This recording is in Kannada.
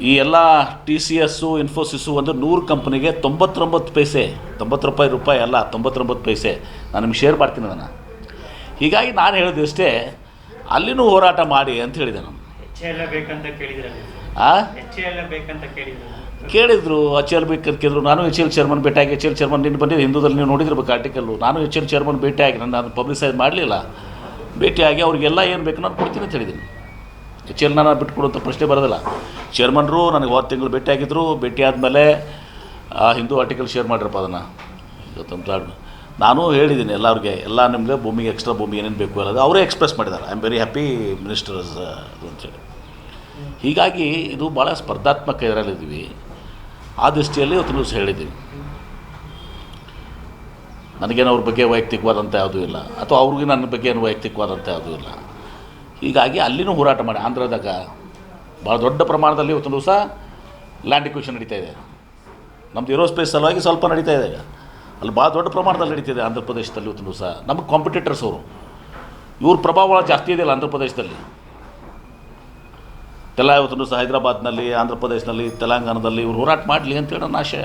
ಈ ಎಲ್ಲ ಟಿ ಸಿ ಎಸ್ಸು ಇನ್ಫೋಸಿಸ್ಸು ಒಂದು ನೂರು ಕಂಪ್ನಿಗೆ ತೊಂಬತ್ತೊಂಬತ್ತು ಪೈಸೆ ತೊಂಬತ್ತು ರೂಪಾಯಿ ರೂಪಾಯಿ ಅಲ್ಲ ತೊಂಬತ್ತೊಂಬತ್ತು ಪೈಸೆ. ನಾನು ನಿಮ್ಗೆ ಶೇರ್ ಮಾಡ್ತೀನಿ ನಾನು ಹೀಗಾಗಿ ನಾನು ಹೇಳಿದೆ ಅಷ್ಟೇ ಅಲ್ಲಿನೂ ಹೋರಾಟ ಮಾಡಿ ಅಂತ ಹೇಳಿದೆ ನಾನು. ಆ? ಕೇಳಿದ್ರು ಎಚ್ ಎಲ್ ಬೇಕಂತ ಕೇಳಿದ್ರು. ನಾನು ಎಚ್ ಎಲ್ ಚೇರ್ಮನ್ ಭೇಟಿಯಾಗಿ ಎಚ್ ಎಲ್ ಚೇರ್ಮನ್ ನಿನ್ನ ಬಂದಿದ್ದು ಹಿಂದೂದಲ್ಲಿ ನೀವು ನೋಡಿದಿರ್ಬೇಕು ಆರ್ಟಿಕಲ್ಲು ನಾನು ಎಚ್ ಎಲ್ ಚೇರ್ಮನ್ ಭೇಟಿಯಾಗಿ ನಾನು ಅದನ್ನು ಪಬ್ಲಿಸೈಸ್ ಮಾಡಲಿಲ್ಲ ಭೇಟಿಯಾಗಿ ಅವ್ರಿಗೆಲ್ಲ ಏನು ಬೇಕು ನಾನು ಕೊಡ್ತೀನಿ ಅಂತ ಹೇಳಿದ್ದೀನಿ. ನಾನು ಬಿಟ್ಕೊಡುವಂಥ ಪ್ರಶ್ನೆ ಬರೋದಿಲ್ಲ. ಚೇರ್ಮನ್ರು ನನಗೆ ಹೋದ ತಿಂಗಳು ಭೇಟಿ ಆಗಿದ್ದರು ಭೇಟಿ ಆದಮೇಲೆ, ಆ ಹಿಂದೂ ಆರ್ಟಿಕಲ್ ಶೇರ್ ಮಾಡಿರಪ್ಪ ಅದನ್ನು. ಇವತ್ತು ನಾನು ಹೇಳಿದ್ದೀನಿ ಎಲ್ಲರಿಗೆ, ಎಲ್ಲ ನಿಮಗೆ ಭೂಮಿಗೆ ಎಕ್ಸ್ಟ್ರಾ ಭೂಮಿ ಏನೇನು ಬೇಕು ಅನ್ನೋದು ಅವರೇ ಎಕ್ಸ್ಪ್ರೆಸ್ ಮಾಡಿದ್ದಾರೆ. I am very happy ministers ಅಂತೇಳಿ ಹೀಗಾಗಿ ಇದು ಭಾಳ ಸ್ಪರ್ಧಾತ್ಮಕ ಇದರಲ್ಲಿದ್ದೀವಿ. ಆ ದೃಷ್ಟಿಯಲ್ಲಿ ಇವತ್ತು ನ್ಯೂಸ್ ಹೇಳಿದ್ದೀವಿ. ನನಗೇನು ಅವ್ರ ಬಗ್ಗೆ ವೈಯಕ್ತಿಕವಾದಂಥ ಯಾವುದೂ ಇಲ್ಲ. ಅಥವಾ ಅವ್ರಿಗೆ ನನ್ನ ಬಗ್ಗೆ ಏನು ವೈಯಕ್ತಿಕವಾದಂಥ ಯಾವುದೂ ಇಲ್ಲ. ಹೀಗಾಗಿ ಅಲ್ಲಿನೂ ಹೋರಾಟ ಮಾಡಿ. ಆಂಧ್ರದಾಗ ಭಾಳ ದೊಡ್ಡ ಪ್ರಮಾಣದಲ್ಲಿ ಇವತ್ತು ದಿವಸ ಲ್ಯಾಂಡ್ ಇಕ್ವೇಷನ್ ನಡೀತಾ ಇದೆ. ನಮ್ಮದು ಏರೋಸ್ಪೇಸ್ ಸಲುವಾಗಿ ಸ್ವಲ್ಪ ನಡೀತಾ ಇದೆ ಅಲ್ಲಿ ಭಾಳ ದೊಡ್ಡ ಪ್ರಮಾಣದಲ್ಲಿ ನಡೀತಿದೆ ಆಂಧ್ರ ಪ್ರದೇಶದಲ್ಲಿ ಇವತ್ತೊಂದು ದಿವಸ. ನಮ್ಮ ಕಾಂಪಿಟೇಟರ್ಸ್ ಅವರು. ಇವ್ರ ಪ್ರಭಾವ ಜಾಸ್ತಿ ಇದೆಯಲ್ಲ ಆಂಧ್ರ ಪ್ರದೇಶದಲ್ಲಿ. ಎಲ್ಲ ಇವತ್ತು ದಿವಸ ಹೈದರಾಬಾದ್ನಲ್ಲಿ, ಆಂಧ್ರ ಪ್ರದೇಶದಲ್ಲಿ, ತೆಲಂಗಾಣದಲ್ಲಿ ಇವ್ರು ಹೋರಾಟ ಮಾಡಲಿ ಅಂತೇಳಿ ನನ್ನ ಆಶಯ